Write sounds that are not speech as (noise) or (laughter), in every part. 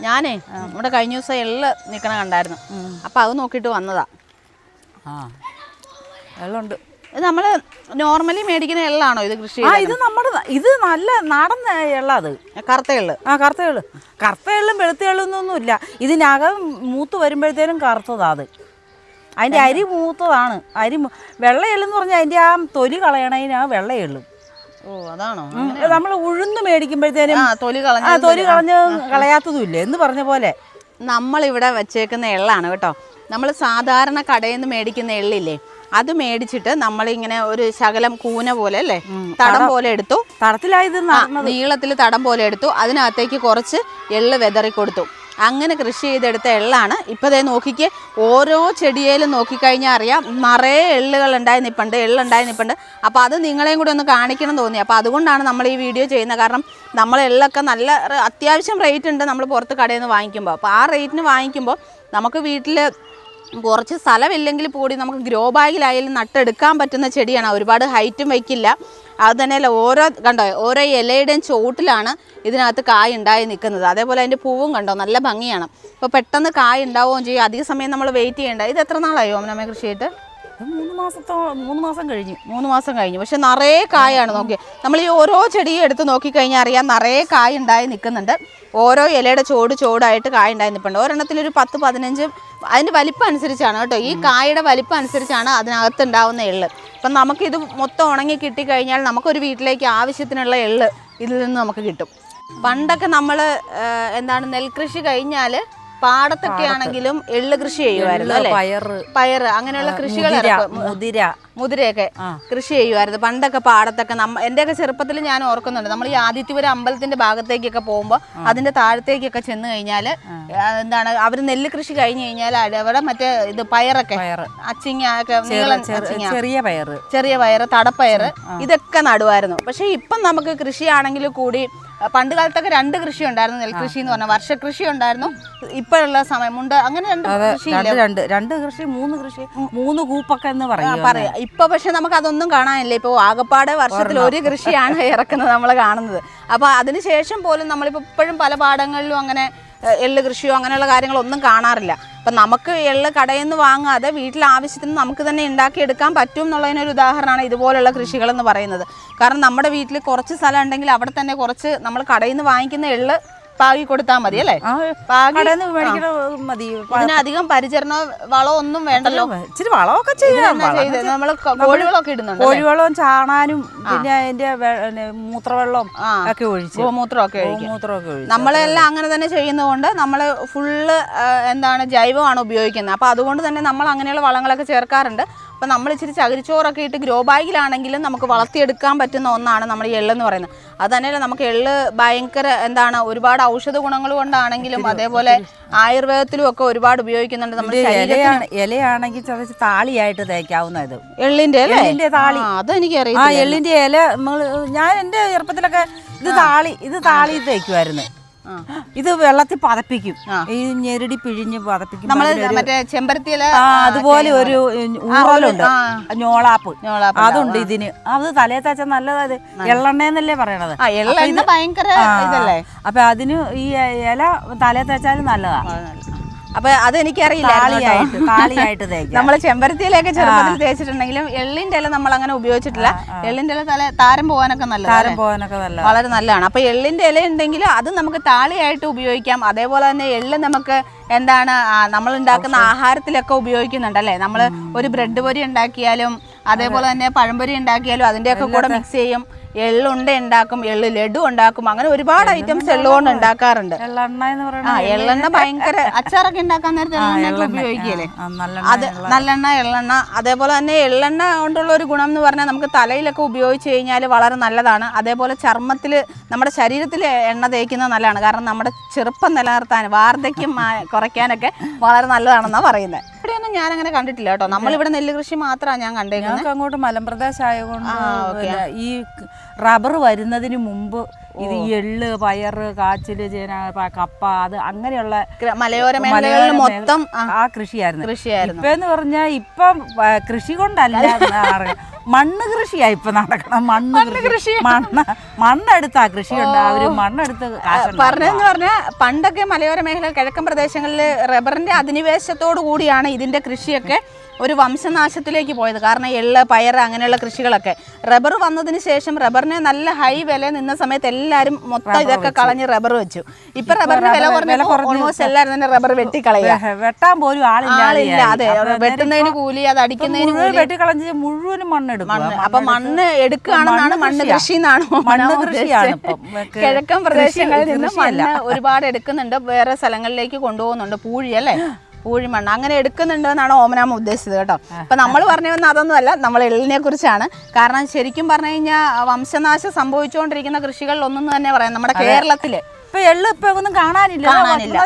ഞാനേ നമ്മുടെ കഴിഞ്ഞ ദിവസം എള്ള് നിൽക്കണ കണ്ടായിരുന്നു. അപ്പൊ അത് നോക്കിയിട്ട് വന്നതാ. ആ വെള്ളമുണ്ട് ഇത് നമ്മൾ നോർമലി മേടിക്കുന്ന എള്ളാണോ ഇത് കൃഷി ആ ഇത് നമ്മുടെ ഇത് നല്ല നാടൻ എള്ള അത്. കറുത്ത എള്ള്. ആ കറുത്ത എള്ള്. കറുത്ത എള്ളും വെളുത്ത എള്ളൊന്നും ഇല്ല. ഇതിനകം മൂത്ത് വരുമ്പോഴത്തേനും കറുത്തതാ അത്. അതിന്റെ അരി മൂത്തതാണ്. അരി വെള്ള എള്ളെന്ന് പറഞ്ഞാൽ അതിന്റെ ആ തൊലി കളയണതിന് വെള്ള എള്ളു. ഓ അതാണോ? നമ്മൾ ഉഴുന്ന് മേടിക്കുമ്പോഴത്തേനും ആ തൊലി കളഞ്ഞ കളയാത്തതുമില്ല എന്ന് പറഞ്ഞ പോലെ. നമ്മളിവിടെ വെച്ചേക്കുന്ന എള്ളാണ് കേട്ടോ. നമ്മൾ സാധാരണ കടയിൽ നിന്ന് മേടിക്കുന്ന എള്ളില്ലേ അത് മേടിച്ചിട്ട് നമ്മളിങ്ങനെ ഒരു ശകലം കൂന പോലെ അല്ലേ തടം പോലെ എടുത്തു. തടത്തിലായത് നീളത്തിൽ തടം പോലെ എടുത്തു. അതിനകത്തേക്ക് കുറച്ച് എള്ള് വെതറി കൊടുത്തു അങ്ങനെ കൃഷി ചെയ്തെടുത്ത എള്ളാണ്. ഇപ്പോൾ ദേ നോക്കിക്ക് ഓരോ ചെടിയേലും നോക്കിക്കഴിഞ്ഞാൽ അറിയാം നിറയെ എള്ളുകൾ ഉണ്ടായി നിൽപ്പുണ്ട് എള്ളുണ്ടായി നിൽപ്പുണ്ട് അപ്പോൾ അത് നിങ്ങളെയും കൂടി ഒന്ന് കാണിക്കണം തോന്നി. അപ്പോൾ അതുകൊണ്ടാണ് നമ്മൾ ഈ വീഡിയോ ചെയ്യുന്നത്. കാരണം നമ്മൾ എള്ളൊക്കെ നല്ല അത്യാവശ്യം റേറ്റ് ഉണ്ട് നമ്മൾ പുറത്ത് കടയിൽ നിന്ന് വാങ്ങിക്കുമ്പോൾ അപ്പോൾ ആ റേറ്റിന് വാങ്ങിക്കുമ്പോൾ നമുക്ക് വീട്ടിൽ കുറച്ച് സ്ഥലമില്ലെങ്കിൽ കൂടി നമുക്ക് ഗ്രോ ബാഗിലായാലും നട്ടെടുക്കാൻ പറ്റുന്ന ചെടിയാണ്. ഒരുപാട് ഹൈറ്റും വയ്ക്കില്ല അത് തന്നെയല്ല ഓരോ കണ്ടോ ഓരോ ഇലയുടെയും ചോട്ടിലാണ് ഇതിനകത്ത് കായ് ഉണ്ടായി നിൽക്കുന്നത്. അതേപോലെ അതിന്റെ പൂവും കണ്ടോ നല്ല ഭംഗിയാണ്. അപ്പോൾ പെട്ടെന്ന് കായ് ഉണ്ടാവുകയും ചെയ്യും. അധിക സമയം നമ്മൾ വെയിറ്റ് ചെയ്യേണ്ട. ഇത് എത്ര നാളായി ഓമനമ്മ കൃഷി ചെയ്തിട്ട് ഇത് മൂന്ന് മാസത്തോ മൂന്ന് മാസം കഴിഞ്ഞു മൂന്ന് മാസം കഴിഞ്ഞു. പക്ഷെ നിറയെ കായാണ് നോക്കി. നമ്മൾ ഈ ഓരോ ചെടിയും എടുത്ത് നോക്കിക്കഴിഞ്ഞാൽ അറിയാം നിറയെ കായ ഉണ്ടായി നിൽക്കുന്നുണ്ട്. ഓരോ ഇലയുടെ ചോട് ചോടായിട്ട് കായ ഉണ്ടായി നിൽപ്പുണ്ട്. ഒരെണ്ണത്തിൽ ഒരു പത്ത് പതിനഞ്ച് അതിന്റെ വലിപ്പം അനുസരിച്ചാണ് കേട്ടോ. ഈ കായയുടെ വലിപ്പം അനുസരിച്ചാണ് അതിനകത്ത് ഉണ്ടാവുന്ന എള്ള്. അപ്പം നമുക്കിത് മൊത്തം ഉണങ്ങി കിട്ടിക്കഴിഞ്ഞാൽ നമുക്കൊരു വീട്ടിലേക്ക് ആവശ്യത്തിനുള്ള എള്ള് ഇതിൽ നിന്ന് നമുക്ക് കിട്ടും. പണ്ടൊക്കെ നമ്മൾ എന്താണ് നെൽകൃഷി കഴിഞ്ഞാൽ പാടത്തൊക്കെ ആണെങ്കിലും എള്ള് കൃഷി ചെയ്യുമായിരുന്നു അല്ലേ? പയറ് പയറ് അങ്ങനെയുള്ള കൃഷികൾ മുതിര. മുതിരയൊക്കെ കൃഷി ചെയ്യുമായിരുന്നു. പണ്ടൊക്കെ പാടത്തൊക്കെ നമ്മ എന്റെയൊക്കെ ചെറുപ്പത്തിൽ ഞാൻ ഓർക്കുന്നുണ്ട്. നമ്മൾ ഈ ആദിത്യപുരം അമ്പലത്തിന്റെ ഭാഗത്തേക്കൊക്കെ പോകുമ്പോൾ അതിന്റെ താഴത്തേക്കൊക്കെ ചെന്ന് കഴിഞ്ഞാൽ എന്താണ് അവർ നെല്ല് കൃഷി കഴിഞ്ഞു കഴിഞ്ഞാൽ അവിടെ മറ്റേ ഇത് പയറൊക്കെ പയറ്. അച്ചിങ്ങ ഒക്കെ ചെറിയ പയറ്. ചെറിയ പയറ് തടപ്പയറ് ഇതൊക്കെ നടുവായിരുന്നു. പക്ഷെ ഇപ്പം നമുക്ക് കൃഷിയാണെങ്കിൽ കൂടി പണ്ട് കാലത്തൊക്കെ രണ്ട് കൃഷി ഉണ്ടായിരുന്നു നെൽകൃഷി എന്ന് പറഞ്ഞാൽ വർഷകൃഷി ഉണ്ടായിരുന്നു. ഇപ്പോഴുള്ള സമയം മുണ്ട് അങ്ങനെ രണ്ട് കൃഷി രണ്ട് രണ്ട് കൃഷി മൂന്ന് കൃഷി മൂന്ന് കൂപ്പൊക്കെ എന്ന് പറയാം പറയാം. ഇപ്പൊ പക്ഷെ നമുക്ക് അതൊന്നും കാണാനില്ല. ഇപ്പൊ ആകപ്പാടെ വർഷത്തിൽ ഒരു കൃഷിയാണ് ഇറക്കുന്നത് നമ്മൾ കാണുന്നത്. അപ്പൊ അതിനുശേഷം പോലും നമ്മളിപ്പോ ഇപ്പോഴും പല പാടങ്ങളിലും അങ്ങനെ എള്ള് കൃഷിയോ അങ്ങനെയുള്ള കാര്യങ്ങളൊന്നും കാണാറില്ല. അപ്പൊ നമുക്ക് എള്ള് കടയിൽ നിന്ന് വാങ്ങാതെ വീട്ടിൽ ആവശ്യത്തിന് നമുക്ക് തന്നെ ഉണ്ടാക്കിയെടുക്കാൻ പറ്റും എന്നുള്ളതിനൊരു ഉദാഹരണമാണ് ഇതുപോലുള്ള കൃഷികളെന്ന് പറയുന്നത്. കാരണം നമ്മുടെ വീട്ടിൽ കുറച്ച് സ്ഥലം ഉണ്ടെങ്കിൽ അവിടെ തന്നെ കുറച്ച് നമ്മൾ കടയിൽ നിന്ന് വാങ്ങിക്കുന്ന എള്ള് പാകി കൊടുത്താൽ മതി അല്ലേ? അധികം മതി ഇതിനധികം പരിചരണ വളം ഒന്നും വേണ്ടല്ലോ. ഇച്ചിരി വളമൊക്കെ ചെയ്യാം. നമ്മൾ കോഴിവളമൊക്കെ ഇടുന്നുണ്ട് കോഴിവളവും ചാണാനും പിന്നെ അതിന്റെ മൂത്രവെള്ളം ഒക്കെ ഒഴിച്ച്. ഗോമൂത്രമൊക്കെ മൂത്രമൊക്കെ നമ്മളെല്ലാം അങ്ങനെ തന്നെ ചെയ്യുന്നതുകൊണ്ട് നമ്മൾ ഫുള്ള് എന്താണ് ജൈവമാണ് ഉപയോഗിക്കുന്നത്. അപ്പോൾ അതുകൊണ്ട് തന്നെ നമ്മൾ അങ്ങനെയുള്ള വളങ്ങളൊക്കെ ചേർക്കാറുണ്ട്. അപ്പോൾ നമ്മൾ ഇച്ചിരി ചകിരിച്ചോറൊക്കെ ഇട്ട് ഗ്രോ ബാഗിലാണെങ്കിലും നമുക്ക് വളർത്തിയെടുക്കാൻ പറ്റുന്ന ഒന്നാണ് നമ്മുടെ ഈ എള്ളെന്ന് പറയുന്നത്. അത് തന്നെയല്ല നമുക്ക് എള്ള് ഭയങ്കര എന്താണ് ഒരുപാട് ഔഷധ ഗുണങ്ങൾ കൊണ്ടാണെങ്കിലും അതേപോലെ ആയുർവേദത്തിലും ഒക്കെ ഒരുപാട് ഉപയോഗിക്കുന്നുണ്ട് നമ്മുടെ ശരീരത്തിന്. ഇലയാണെങ്കിൽ ചതച്ച് താളിയായിട്ട് തേക്കാവുന്ന ഇത് എള്ളിന്റെ അല്ലേ? എള്ളിന്റെ താളി. അതെനിക്കറിയാം ആ എള്ളിന്റെ ഇല ഞാൻ എന്റെ ചെറുപ്പത്തിലൊക്കെ ഇത് താളി ഇത് താളി തേക്കുമായിരുന്നു. ഇത് വെള്ളത്തിൽ പതപ്പിക്കും. ഈ ഞെരടി പിഴിഞ്ഞ് പതപ്പിക്കും. നമ്മൾ മറ്റേ ചെമ്പരത്തിയില അതുപോലെ ഒരു ഊറലുണ്ട്. ഞോളാപ്പ് അതുണ്ട് ഇതിന്. അത് തലേ തച്ച നല്ലതായത് എള്ളെണ്ണയെന്നല്ലേ പറയണത്. ഭയങ്കര അപ്പൊ അതിന് ഈ ഇല തലേ തേച്ചാലും നല്ലതാ. അപ്പൊ അതെനിക്കറിയില്ല നമ്മൾ താളിയായിട്ട് തേക്കാം നമ്മൾ ചെമ്പരത്തിയിലൊക്കെ ചെറുപ്പത്തിൽ തേച്ചിട്ടുണ്ടെങ്കിലും എള്ളിന്റെ ഇല നമ്മൾ അങ്ങനെ ഉപയോഗിച്ചിട്ടില്ല. എള്ളിന്റെ ഇല തല താരം പോകാനൊക്കെ നല്ല താരം പോകാനൊക്കെ നല്ല വളരെ നല്ലതാണ്. അപ്പൊ എള്ളിന്റെ ഇല ഉണ്ടെങ്കിൽ അത് നമുക്ക് താളിയായിട്ട് ഉപയോഗിക്കാം. അതേപോലെ തന്നെ എള്ള് നമുക്ക് എന്താണ് നമ്മൾ ഉണ്ടാക്കുന്ന ആഹാരത്തിലൊക്കെ ഉപയോഗിക്കുന്നുണ്ട് അല്ലേ? നമ്മൾ ഒരു ബ്രെഡ് പൊരി ഉണ്ടാക്കിയാലും അതേപോലെ തന്നെ പഴംപൊരി ഉണ്ടാക്കിയാലും അതിന്റെയൊക്കെ കൂടെ മിക്സ് ചെയ്യും. എള്ളുണ്ട ഉണ്ടാക്കും എള്ള് ലഡു ഉണ്ടാക്കും അങ്ങനെ ഒരുപാട് ഐറ്റംസ് എള്ളുകൊണ്ട് ഉണ്ടാക്കാറുണ്ട്. എള്ളെണ്ണ ആ ഭയങ്കര (laughs) അച്ചാറൊക്കെ ഉണ്ടാക്കാൻ നേരത്തെ എള്ളെണ്ണ. ഉപയോഗിക്കല്ലേ? അത് നല്ലെണ്ണ എള്ളെണ്ണ അതേപോലെ തന്നെ എള്ളെണ്ണ കൊണ്ടുള്ള ഒരു ഗുണം എന്ന് പറഞ്ഞാൽ നമുക്ക് തലയിലൊക്കെ ഉപയോഗിച്ച് കഴിഞ്ഞാൽ വളരെ നല്ലതാണ്. അതേപോലെ ചർമ്മത്തിൽ നമ്മുടെ ശരീരത്തിൽ എണ്ണ തേക്കുന്നത് നല്ലതാണ്. കാരണം നമ്മുടെ ചെറുപ്പം നിലനിർത്താൻ വാർദ്ധക്യം കുറയ്ക്കാനൊക്കെ വളരെ നല്ലതാണെന്നാണ് പറയുന്നത് ഇവിടെയൊന്നും ഞാൻ അങ്ങനെ കണ്ടിട്ടില്ല കേട്ടോ. നമ്മളിവിടെ നെല്ല് കൃഷി മാത്രമാണ് ഞാൻ കണ്ടേക്കുന്നത് ഞങ്ങൾക്ക് അങ്ങോട്ട് മലമ്പ്രദേശം ആയതുകൊണ്ട് ഈ റബ്ബർ വരുന്നതിന് മുമ്പ് ഇത് എള്ള് പയറ് കാച്ചിൽ ചേന കപ്പ അത് അങ്ങനെയുള്ള മലയോര മലയോര മൊത്തം ആ, കൃഷിയായിരുന്നു. കൃഷിയായിരുന്നു. ഇപ്പൊ എന്ന് പറഞ്ഞാൽ ഇപ്പം കൃഷി കൊണ്ടല്ല (laughs) മണ്ണ് കൃഷിയാ ഇപ്പൊ നടക്കണം മണ്ണ് മണ്ണ് കൃഷി. കൃഷി. മണ്ണ് മണ്ണെടുത്താ കൃഷിയുണ്ട് അവർ മണ്ണെടുത്ത് പറഞ്ഞെന്ന് പറഞ്ഞാൽ പണ്ടൊക്കെ മലയോര മേഖല കിഴക്കൻ പ്രദേശങ്ങളിൽ റബ്ബറിന്റെ അധിനിവേശത്തോടു കൂടിയാണ് ഇതിന്റെ കൃഷിയൊക്കെ ഒരു വംശനാശത്തിലേക്ക് പോയത്. കാരണം എള്ള് പയർ അങ്ങനെയുള്ള കൃഷികളൊക്കെ. റബ്ബർ വന്നതിന് ശേഷം റബ്ബറിന് നല്ല ഹൈ വില നിന്ന സമയത്ത് എല്ലാവരും മൊത്തം ഇതൊക്കെ കളഞ്ഞ് റബ്ബർ വെച്ചു. ഇപ്പൊ റബ്ബറിന് വില കുറഞ്ഞ ഓൾമോസ്റ്റ് എല്ലാവരും തന്നെ റബ്ബർ വെട്ടിക്കളയുക. വെട്ടാൻ പോലും ആളില്ല അതെ. വെട്ടുന്നതിന് കൂലി അത് അടിക്കുന്നതിന് മുഴുവൻ കൂലി. വെട്ടിക്കളഞ്ഞ് മുഴുവനും മണ്ണെടുക്കും മണ്ണ്. അപ്പൊ മണ്ണ് എടുക്കുകയാണെന്നാണ് മണ്ണ്. കൃഷി എന്നാണ് മണ്ണ് കൃഷിയാണ്. കിഴക്കൻ പ്രദേശങ്ങളിൽ നിന്ന്. മണ്ണ് ഒരുപാട് എടുക്കുന്നുണ്ട്. വേറെ സ്ഥലങ്ങളിലേക്ക് കൊണ്ടുപോകുന്നുണ്ട്. പൂഴി അല്ലേ? പൂഴി മണ്ണ്. അങ്ങനെ എടുക്കുന്നുണ്ട് എന്നാണ് ഓമനാമ ഉദ്ദേശിച്ചത് കേട്ടോ. അപ്പൊ നമ്മൾ പറഞ്ഞു വന്ന അതൊന്നുമല്ല. നമ്മൾ എള്ളിനെ കുറിച്ചാണ്. കാരണം ശരിക്കും പറഞ്ഞു കഴിഞ്ഞാൽ വംശനാശം സംഭവിച്ചുകൊണ്ടിരിക്കുന്ന കൃഷികളിൽ ഒന്നും തന്നെ പറയാം. നമ്മുടെ കേരളത്തിൽ. ഇപ്പൊ എള്ള് ഇപ്പൊ ഒന്നും കാണാനില്ല. കാണാനില്ല.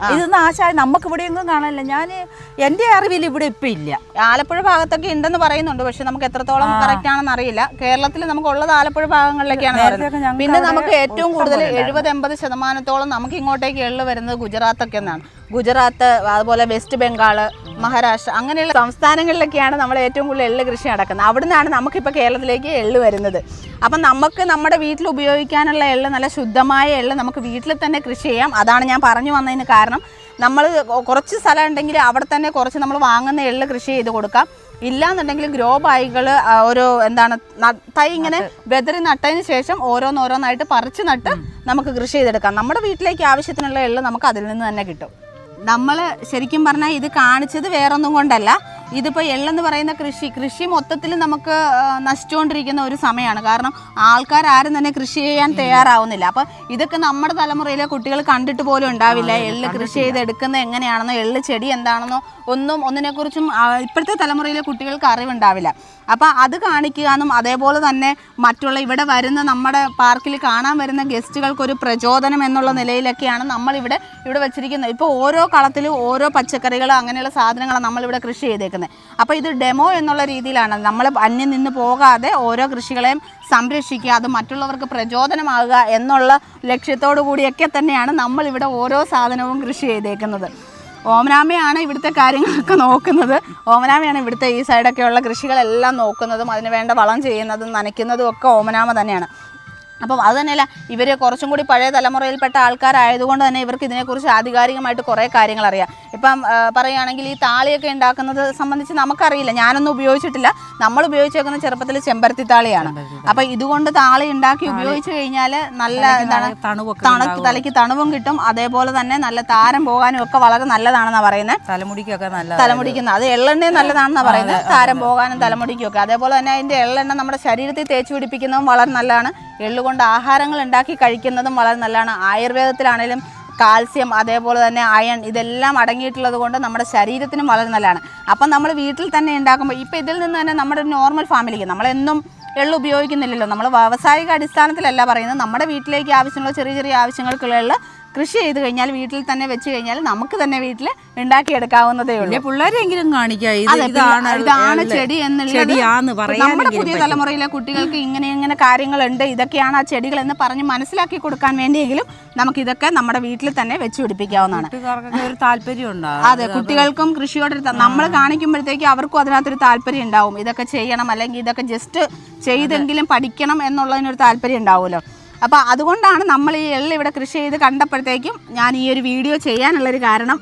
നാശായി ഇത് നാശായി നമുക്ക് ഇവിടെ ഒന്നും കാണാനില്ല. ഞാൻ എന്റെ അറിവിൽ ഇവിടെ ഇപ്പൊ ഇല്ല. ആലപ്പുഴ ഭാഗത്തൊക്കെ ഉണ്ടെന്ന് പറയുന്നുണ്ട്. പക്ഷെ നമുക്ക് എത്രത്തോളം കറക്റ്റ് ആണെന്ന് അറിയില്ല. കേരളത്തിൽ നമുക്ക് ഉള്ളത് ആലപ്പുഴ ഭാഗങ്ങളിലേക്കാണ് പറയുന്നത്. പിന്നെ നമുക്ക് ഏറ്റവും കൂടുതൽ. എഴുപത് എൺപത് ശതമാനത്തോളം നമുക്ക് ഇങ്ങോട്ടേക്ക് എള്ളു വരുന്നത് ഗുജറാത്തൊക്കെ എന്നാണ് ഗുജറാത്ത് അതുപോലെ വെസ്റ്റ് ബംഗാൾ മഹാരാഷ്ട്ര അങ്ങനെയുള്ള സംസ്ഥാനങ്ങളിലൊക്കെയാണ് നമ്മൾ ഏറ്റവും കൂടുതൽ എള്ള് കൃഷി നടക്കുന്നത്. അവിടെ നിന്നാണ് നമുക്കിപ്പോൾ കേരളത്തിലേക്ക് എള്ള് വരുന്നത്. അപ്പം നമുക്ക് നമ്മുടെ വീട്ടിൽ ഉപയോഗിക്കാനുള്ള എള്ള് നല്ല ശുദ്ധമായ എള്ള് നമുക്ക് വീട്ടിൽ തന്നെ കൃഷി ചെയ്യാം. അതാണ് ഞാൻ പറഞ്ഞു വന്നതിന് കാരണം. നമ്മൾ കുറച്ച് സ്ഥലം ഉണ്ടെങ്കിൽ അവിടെ തന്നെ കുറച്ച് നമ്മൾ വാങ്ങുന്ന എള്ള് കൃഷി ചെയ്ത് കൊടുക്കാം. ഇല്ലാന്നുണ്ടെങ്കിൽ ഗ്രോ ബായികൾ ഓരോ എന്താണ് തൈ ഇങ്ങനെ വെതറി നട്ടതിന് ശേഷം ഓരോന്നോരോന്നായിട്ട് പറിച്ച് നട്ട് നമുക്ക് കൃഷി ചെയ്തെടുക്കാം. നമ്മുടെ വീട്ടിലേക്ക് ആവശ്യത്തിനുള്ള എള്ള് നമുക്ക് അതിൽ നിന്ന് തന്നെ കിട്ടും. നമ്മൾ ശരിക്കും പറഞ്ഞാൽ ഇത് കാണിച്ചത് വേറൊന്നും കൊണ്ടല്ല. ഇതിപ്പോൾ എള്ളെന്ന് പറയുന്ന കൃഷി കൃഷി മൊത്തത്തിൽ നമുക്ക് നശിച്ചുകൊണ്ടിരിക്കുന്ന ഒരു സമയമാണ്. കാരണം ആൾക്കാർ ആരും തന്നെ കൃഷി ചെയ്യാൻ തയ്യാറാവുന്നില്ല. അപ്പോൾ ഇതൊക്കെ നമ്മുടെ തലമുറയിലെ കുട്ടികൾ കണ്ടിട്ട് പോലും ഉണ്ടാവില്ല. എള്ള് കൃഷി ചെയ്തെടുക്കുന്നത് എങ്ങനെയാണെന്നോ എള്ള് ചെടി എന്താണെന്നോ ഒന്നും ഒന്നിനെക്കുറിച്ചും ഇപ്പോഴത്തെ തലമുറയിലെ കുട്ടികൾക്ക് അറിവുണ്ടാവില്ല. അപ്പോൾ അത് കാണിക്കുക എന്നും അതേപോലെ തന്നെ മറ്റുള്ള ഇവിടെ വരുന്ന നമ്മുടെ പാർക്കിൽ കാണാൻ വരുന്ന ഗസ്റ്റുകൾക്കൊരു പ്രചോദനം എന്നുള്ള നിലയിലൊക്കെയാണ് നമ്മളിവിടെ ഇവിടെ വെച്ചിരിക്കുന്നത്. ഇപ്പോൾ ഓരോ കളത്തിലും ഓരോ പച്ചക്കറികൾ അങ്ങനെയുള്ള സാധനങ്ങളാണ് നമ്മളിവിടെ കൃഷി ചെയ്തേക്കുന്നത്. അപ്പോൾ ഇത് ഡെമോ എന്നുള്ള രീതിയിലാണ്. നമ്മൾ അന്യം നിന്ന് പോകാതെ ഓരോ കൃഷികളെയും സംരക്ഷിക്കുക അത് മറ്റുള്ളവർക്ക് പ്രചോദനമാകുക എന്നുള്ള ലക്ഷ്യത്തോടു കൂടിയൊക്കെ തന്നെയാണ് നമ്മളിവിടെ ഓരോ സാധനവും കൃഷി ചെയ്തേക്കുന്നത്. ഓമനാമയാണ് ഇവിടുത്തെ കാര്യങ്ങളൊക്കെ നോക്കുന്നത്. ഓമനാമയാണ് ഇവിടുത്തെ ഈ സൈഡൊക്കെയുള്ള കൃഷികളെല്ലാം നോക്കുന്നതും അതിന് വേണ്ട വളം ചെയ്യുന്നതും നനയ്ക്കുന്നതും ഒക്കെ ഓമനാമ തന്നെയാണ്. അപ്പം അത് തന്നെയല്ല ഇവർ കുറച്ചും കൂടി പഴയ തലമുറയിൽപ്പെട്ട ആൾക്കാരായതുകൊണ്ട് തന്നെ ഇവർക്ക് ഇതിനെക്കുറിച്ച് ആധികാരികമായിട്ട് കുറേ കാര്യങ്ങൾ അറിയാം ഇപ്പം പറയുകയാണെങ്കിൽ ഈ താളിയൊക്കെ ഉണ്ടാക്കുന്നത് സംബന്ധിച്ച് നമുക്കറിയില്ല. ഞാനൊന്നും ഉപയോഗിച്ചിട്ടില്ല. നമ്മൾ ഉപയോഗിച്ചേക്കുന്ന ചെറുപ്പത്തിൽ ചെമ്പരത്തി താളിയാണ് അപ്പൊ ഇതുകൊണ്ട് താളി ഉണ്ടാക്കി ഉപയോഗിച്ചു കഴിഞ്ഞാൽ നല്ല എന്താണ് തണുക്ക് തലയ്ക്ക് തണുവും കിട്ടും. അതേപോലെ തന്നെ നല്ല താരം പോകാനും ഒക്കെ വളരെ നല്ലതാണെന്നാണ് പറയുന്നത് തലമുടിക്കൊക്കെ നല്ല തലമുടിക്കുന്ന അത് എള്ളെണ്ണ നല്ലതാണെന്നാണ് പറയുന്നത് താരം പോകാനും തലമുടിക്കും ഒക്കെ അതേപോലെ തന്നെ അതിന്റെ എള്ളെണ്ണ നമ്മുടെ ശരീരത്തിൽ തേച്ച് പിടിപ്പിക്കുന്നതും വളരെ നല്ലതാണ്. എള്ളുകൊണ്ട് ആഹാരങ്ങൾ ഉണ്ടാക്കി കഴിക്കുന്നതും വളരെ നല്ലതാണ്. ആയുർവേദത്തിലാണേലും കാൽസ്യം അതേപോലെ തന്നെ അയൺ ഇതെല്ലാം അടങ്ങിയിട്ടുള്ളത് കൊണ്ട് നമ്മുടെ ശരീരത്തിനും വളരെ നല്ലതാണ്. അപ്പം നമ്മൾ വീട്ടിൽ തന്നെ ഉണ്ടാക്കുമ്പോൾ ഇപ്പം ഇതിൽ നിന്ന് തന്നെ നമ്മുടെ നോർമൽ ഫാമിലിക്ക് നമ്മളെന്നും എള്ള് ഉപയോഗിക്കുന്നില്ലല്ലോ. നമ്മൾ വ്യാവസായിക അടിസ്ഥാനത്തിലല്ല പറയുന്നത്. നമ്മുടെ വീട്ടിലേക്ക് ആവശ്യമുള്ള ചെറിയ ചെറിയ ആവശ്യങ്ങൾക്കുള്ള കൃഷി ചെയ്ത് കഴിഞ്ഞാൽ വീട്ടിൽ തന്നെ വെച്ച് കഴിഞ്ഞാൽ നമുക്ക് തന്നെ വീട്ടിൽ ഉണ്ടാക്കിയെടുക്കാവുന്നതേ ഉള്ളൂ. പിള്ളേരെങ്കിലും ഇതാണ്. ചെടി എന്നുള്ളത് നമ്മുടെ പുതിയ. തലമുറയിലെ കുട്ടികൾക്ക് ഇങ്ങനെ ഇങ്ങനെ കാര്യങ്ങളുണ്ട് ഇതൊക്കെയാണ് ആ ചെടികൾ എന്ന് പറഞ്ഞ് മനസ്സിലാക്കി കൊടുക്കാൻ വേണ്ടിയെങ്കിലും നമുക്ക് ഇതൊക്കെ നമ്മുടെ വീട്ടിൽ തന്നെ വെച്ച് പിടിപ്പിക്കാവുന്നതാണ്. താല്പര്യം അതെ കുട്ടികൾക്കും കൃഷിയോട് നമ്മൾ കാണിക്കുമ്പോഴത്തേക്ക് അവർക്കും അതിനകത്തൊരു താല്പര്യം ഉണ്ടാവും. ഇതൊക്കെ ചെയ്യണം അല്ലെങ്കിൽ ഇതൊക്കെ ജസ്റ്റ് ചെയ്തെങ്കിലും പഠിക്കണം എന്നുള്ളതിനൊരു താല്പര്യം ഉണ്ടാവുമല്ലോ. അപ്പോൾ അതുകൊണ്ടാണ് നമ്മൾ ഈ എള്ള് ഇവിടെ കൃഷി ചെയ്ത് കണ്ടപ്പോഴത്തേക്കും ഞാൻ ഈ ഒരു വീഡിയോ ചെയ്യാനുള്ളൊരു കാരണം.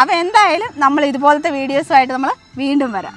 അപ്പോൾ എന്തായാലും നമ്മൾ ഇതുപോലത്തെ വീഡിയോസുമായിട്ട് നമ്മൾ വീണ്ടും വരാം.